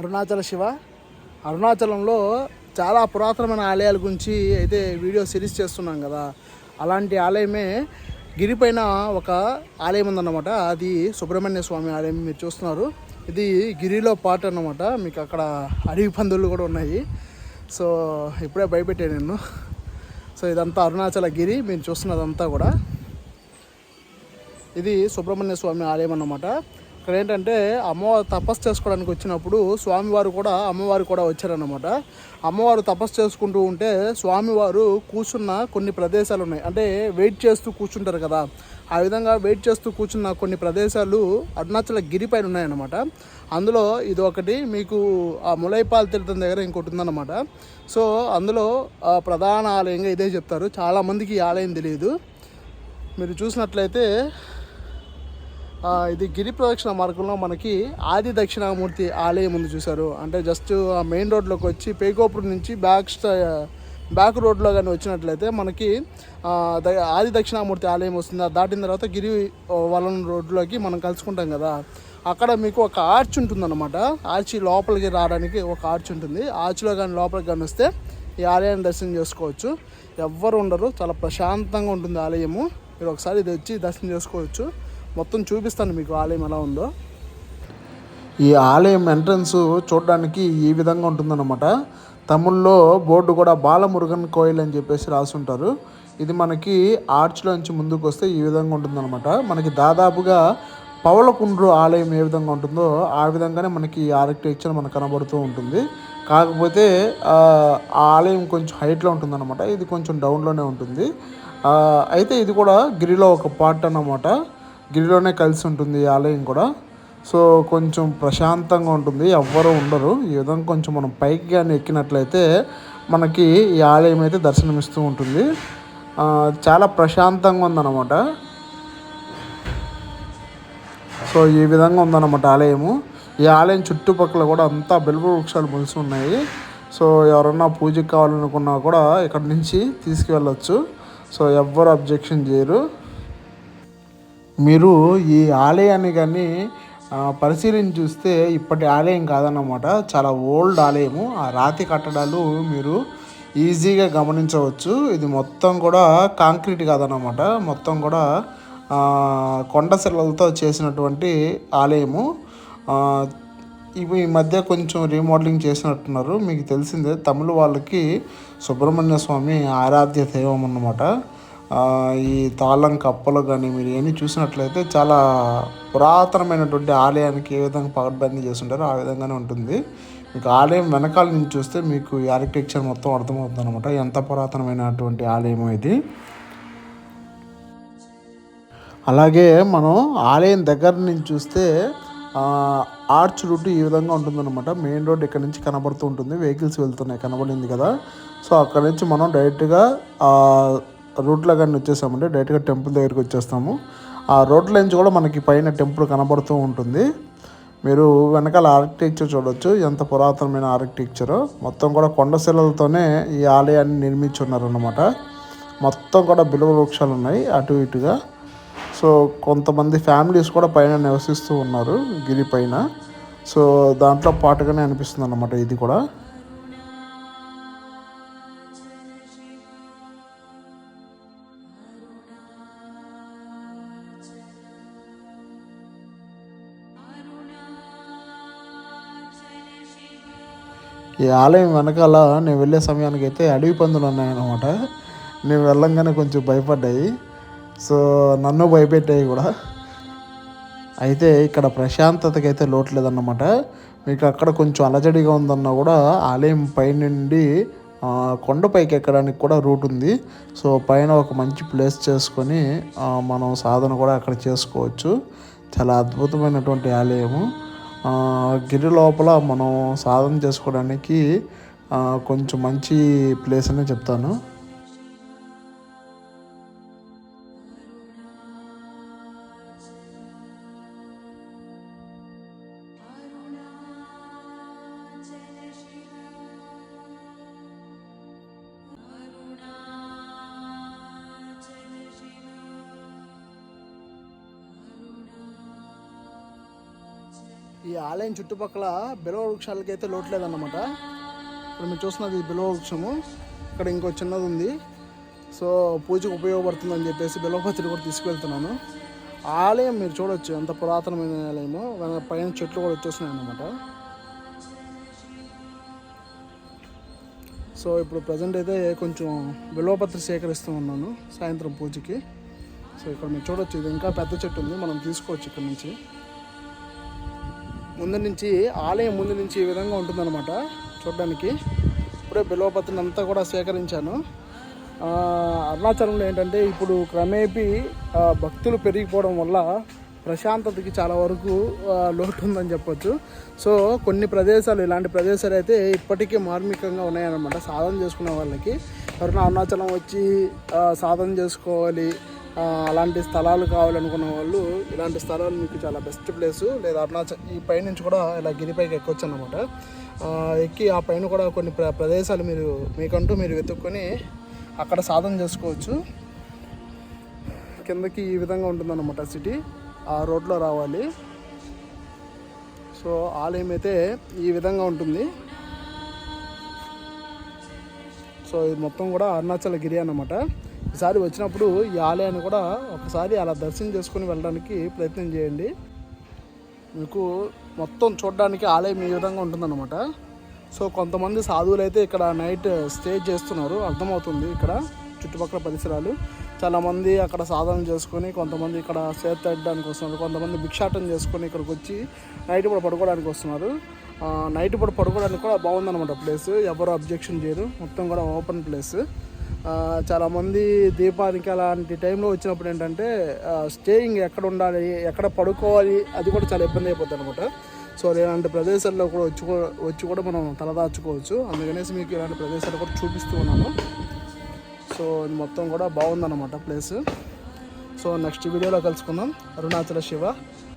అరుణాచల శివ. అరుణాచలంలో చాలా పురాతనమైన ఆలయాల గురించి అయితే వీడియో సిరీస్ చేస్తున్నాం కదా. అలాంటి ఆలయమే గిరిపైన ఒక ఆలయం ఉందన్నమాట. అది సుబ్రహ్మణ్య స్వామి ఆలయం మీరు చూస్తున్నారు. ఇది గిరిలో పాట అన్నమాట. మీకు అక్కడ అడవి పందులు కూడా ఉన్నాయి. సో ఇప్పుడే భయపెట్టాను నేను. సో ఇదంతా అరుణాచల గిరి. మీరు చూస్తున్నదంతా కూడా. ఇది సుబ్రహ్మణ్య స్వామి ఆలయం అన్నమాట. ఇక్కడ ఏంటంటే అమ్మవారు తపస్సు చేసుకోవడానికి వచ్చినప్పుడు స్వామివారు కూడా అమ్మవారు కూడా వచ్చారన్నమాట. అమ్మవారు తపస్సు చేసుకుంటూ ఉంటే స్వామివారు కూర్చున్న కొన్ని ప్రదేశాలు ఉన్నాయి. అంటే వెయిట్ చేస్తూ కూర్చుంటారు కదా. ఆ విధంగా వెయిట్ చేస్తూ కూర్చున్న కొన్ని ప్రదేశాలు అరుణాచల గిరిపైన ఉన్నాయన్నమాట. అందులో ఇది ఒకటి మీకు ఆ ములైపాల్ తీర్థం దగ్గర ఇంకోటి ఉందన్నమాట. సో అందులో ప్రధాన ఆలయంగా ఇదే చెప్తారు. చాలామందికి ఈ ఆలయం తెలియదు మీరు చూసినట్లయితే ఇది గిరి ప్రదక్షిణ మార్గంలో మనకి ఆది దక్షిణామూర్తి ఆలయం ఉంది చూసారు అంటే జస్ట్ ఆ మెయిన్ రోడ్లోకి వచ్చి పేకోపురం నుంచి బ్యాక్ స్ట బ్యాక్ రోడ్లో కానీ వచ్చినట్లయితే మనకి ఆది దక్షిణామూర్తి ఆలయం వస్తుంది. అది దాటిన తర్వాత గిరి వలన రోడ్లోకి మనం కలుసుకుంటాం కదా. అక్కడ మీకు ఒక ఆర్చ్ ఉంటుందన్నమాట. ఆర్చి లోపలికి రావడానికి ఒక ఆర్చ్ ఉంటుంది. ఆర్చ్లో కానీ లోపలికి కానీ వస్తే ఈ ఆలయాన్ని దర్శనం చేసుకోవచ్చు. ఎవ్వరు ఉండరు. చాలా ప్రశాంతంగా ఉంటుంది ఆలయము. మీరు ఒకసారి ఇది వచ్చి దర్శనం చేసుకోవచ్చు. మొత్తం చూపిస్తాను మీకు ఆలయం ఎలా ఉందో. ఈ ఆలయం ఎంట్రన్స్ చూడడానికి ఈ విధంగా ఉంటుందన్నమాట. తమిళ్ళో బోర్డు కూడా బాలమురుగన్ కోయిల్ అని చెప్పేసి రాసి ఉంటారు ఇది మనకి ఆర్చ్లోంచి ముందుకు వస్తే ఈ విధంగా ఉంటుందన్నమాట. మనకి దాదాపుగా పవలకుండ్రు ఆలయం ఏ విధంగా ఉంటుందో ఆ విధంగానే మనకి ఈ ఆర్కిటెక్చర్ మనకు కనబడుతూ ఉంటుంది. కాకపోతే ఆ ఆలయం కొంచెం హైట్లో ఉంటుందన్నమాట. ఇది కొంచెం డౌన్లోనే ఉంటుంది. అయితే ఇది కూడా గిరిలో ఒక పార్ట్ అన్నమాట. గిరిలోనే కలిసి ఉంటుంది ఈ ఆలయం కూడా. సో కొంచెం ప్రశాంతంగా ఉంటుంది. ఎవ్వరూ ఉండరు. ఈ విధంగా కొంచెం మనం పైకి కానీ ఎక్కినట్లయితే మనకి ఈ ఆలయం అయితే దర్శనమిస్తూ ఉంటుంది. చాలా ప్రశాంతంగా ఉందన్నమాట. సో ఈ విధంగా ఉందన్నమాట ఆలయము. ఈ ఆలయం చుట్టుపక్కల కూడా అంతా బెల్వ వృక్షాలు మొలిసి ఉన్నాయి. సో ఎవరన్నా పూజకి కావాలనుకున్నా కూడా ఇక్కడ నుంచి తీసుకువెళ్ళొచ్చు. సో ఎవ్వరు అబ్జెక్షన్ చేయరు. మీరు ఈ ఆలయాన్ని కానీ పరిశీలించి చూస్తే ఇప్పటి ఆలయం కాదన్నమాట. చాలా ఓల్డ్ ఆలయము. ఆ రాతి కట్టడాలు మీరు ఈజీగా గమనించవచ్చు. ఇది మొత్తం కూడా కాంక్రీట్ కాదన్నమాట. మొత్తం కూడా కొండ శిలలతో చేసినటువంటి ఆలయము. ఇవి ఈ మధ్య కొంచెం రీమోడలింగ్ చేసినట్టున్నారు. మీకు తెలిసిందే తమిళ వాళ్ళకి సుబ్రహ్మణ్య స్వామి ఆరాధ్య దైవం అన్నమాట. ఈ తాళం కప్పలు కానీ మీరు ఇవన్నీ చూసినట్లయితే చాలా పురాతనమైనటువంటి ఆలయానికి ఏ విధంగా పగడ్బందీ చేస్తుంటారో ఆ విధంగానే ఉంటుంది. మీకు ఆలయం వెనకాల నుంచి చూస్తే మీకు ఈ ఆర్కిటెక్చర్ మొత్తం అర్థమవుతుంది అనమాట ఎంత పురాతనమైనటువంటి ఆలయం ఇది. అలాగే మనం ఆలయం దగ్గర నుంచి చూస్తే ఆర్చ్ రూట్ ఈ విధంగా ఉంటుందన్నమాట. మెయిన్ రోడ్ ఇక్కడ నుంచి కనబడుతూ ఉంటుంది. వెహికల్స్ వెళ్తున్నాయి. కనబడింది కదా. సో అక్కడ నుంచి మనం డైరెక్ట్గా రూట్లో కానీ వచ్చేసామంటే డైరెక్ట్గా టెంపుల్ దగ్గరికి వచ్చేస్తాము. ఆ రోడ్ల నుంచి కూడా మనకి పైన టెంపుల్ కనబడుతూ ఉంటుంది. మీరు వెనకాల ఆర్కిటెక్చర్ చూడొచ్చు. ఎంత పురాతనమైన ఆర్కిటెక్చర్ మొత్తం కూడా కొండశిలలతోనే ఈ ఆలయాన్ని నిర్మించి ఉన్నారన్నమాట మొత్తం కూడా బిలువ వృక్షాలు ఉన్నాయి అటు ఇటుగా. సో కొంతమంది ఫ్యామిలీస్ కూడా పైన నివసిస్తూ ఉన్నారు గిరి పైన. సో దాంట్లో పాటుగానే అనిపిస్తుంది అన్నమాట ఇది కూడా. ఈ ఆలయం వెనకాల నేను వెళ్ళే సమయానికి అయితే అడవి పందులు ఉన్నాయన్నమాట. నేను వెళ్ళంగానే కొంచెం భయపడ్డాయి. సో నన్ను భయపెట్టాయి కూడా. అయితే ఇక్కడ ప్రశాంతతకి అయితే లోటు లేదన్నమాట. మీకు అక్కడ కొంచెం అలజడిగా ఉందన్నా కూడా ఆలయం పైనుండి కొండపైకి ఎక్కడానికి కూడా రూట్ ఉంది. సో పైన ఒక మంచి ప్లేస్ చేసుకొని మనం సాధన కూడా అక్కడ చేసుకోవచ్చు. చాలా అద్భుతమైనటువంటి ఆలయము. గిరి లోపల మనం సాధన చేసుకోవడానికి కొంచెం మంచి ప్లేస్ అనే చెప్తాను. ఈ ఆలయం చుట్టుపక్కల బిలవ వృక్షాలకి అయితే లోటు లేదన్నమాట. ఇప్పుడు మీరు చూస్తున్నది బిలవ వృక్షము. ఇక్కడ ఇంకో చిన్నది ఉంది. సో పూజకు ఉపయోగపడుతుందని చెప్పేసి బిలవపత్రి కూడా తీసుకువెళ్తున్నాను. ఆలయం మీరు చూడొచ్చు ఎంత పురాతనమైన ఆలయము. పైన చెట్లు కూడా వచ్చేస్తున్నాయి అన్నమాట. సో ఇప్పుడు ప్రజెంట్ అయితే కొంచెం బిలవపత్రి సేకరిస్తూ ఉన్నాను సాయంత్రం పూజకి. సో ఇక్కడ మీరు చూడొచ్చు ఇది ఇంకా పెద్ద చెట్టు ఉంది. మనం తీసుకోవచ్చు ఇక్కడ నుంచి. ముందు నుంచి ఆలయం ముందు నుంచి ఈ విధంగా ఉంటుందన్నమాట చూడడానికి. ఇప్పుడే బిల్వపత్రిని అంతా కూడా సేకరించాను. అరుణాచలంలో ఏంటంటే ఇప్పుడు క్రమేపీ భక్తులు పెరిగిపోవడం వల్ల ప్రశాంతతకి చాలా వరకు లోటు ఉందని చెప్పొచ్చు. సో కొన్ని ప్రదేశాలు ఇలాంటి ప్రదేశాలు అయితే ఇప్పటికీ మార్మికంగా ఉన్నాయన్నమాట. సాధన చేసుకునే వాళ్ళకి. ఎవరైనా అరుణాచలం వచ్చి సాధన చేసుకోవాలి అలాంటి స్థలాలు కావాలనుకున్న వాళ్ళు ఇలాంటి స్థలాలు మీకు చాలా బెస్ట్ ప్లేస్ లేదా అరుణాచల్ ఈ పైనుంచి కూడా ఇలా గిరిపైకి ఎక్కొచ్చు అనమాట ఎక్కి ఆ పైన కూడా కొన్ని ప్ర ప్రదేశాలు మీరు మీకంటూ మీరు వెతుక్కొని అక్కడ సాధన చేసుకోవచ్చు. కిందకి ఈ విధంగా ఉంటుందన్నమాట సిటీ ఆ రోడ్లో రావాలి. సో ఆలయం అయితే ఈ విధంగా ఉంటుంది. సో ఇది మొత్తం కూడా అరుణాచల గిరి అన్నమాట. ఒకసారి వచ్చినప్పుడు ఈ ఆలయాన్ని కూడా ఒకసారి అలా దర్శనం చేసుకుని వెళ్ళడానికి ప్రయత్నం చేయండి. మీకు మొత్తం చూడడానికి ఆలయం ఈ విధంగా ఉంటుందన్నమాట. సో కొంతమంది సాధువులు అయితే ఇక్కడ నైట్ స్టే చేస్తున్నారు. అర్థమవుతుంది ఇక్కడ చుట్టుపక్కల పరిసరాలు. చాలామంది అక్కడ సాధన చేసుకొని కొంతమంది ఇక్కడ చేతడానికి వస్తున్నారు. కొంతమంది భిక్షాటం చేసుకొని ఇక్కడికి వచ్చి నైట్ కూడా పడుకోవడానికి వస్తున్నారు. నైట్ కూడా పడుకోవడానికి కూడా బాగుందన్నమాట ప్లేస్. ఎవరు అబ్జెక్షన్ చేయరు. మొత్తం కూడా ఓపెన్ ప్లేస్. చాలామంది దీపానికి అలాంటి టైంలో వచ్చినప్పుడు ఏంటంటే స్టేయింగ్ ఎక్కడ ఉండాలి ఎక్కడ పడుకోవాలి అది కూడా చాలా ఇబ్బంది అయిపోద్ది అనమాట. సో ఇలాంటి ప్రదేశాల్లో కూడా వచ్చి కూడా- వచ్చి కూడా మనం తలదాచుకోవచ్చు. అందుకనేసి మీకు ఇలాంటి ప్రదేశాలు కూడా చూపిస్తూ ఉన్నాను. సో ఇది మొత్తం కూడా బాగుందన్నమాట ప్లేస్ సో నెక్స్ట్ వీడియోలో కలుసుకుందాం. అరుణాచల శివ.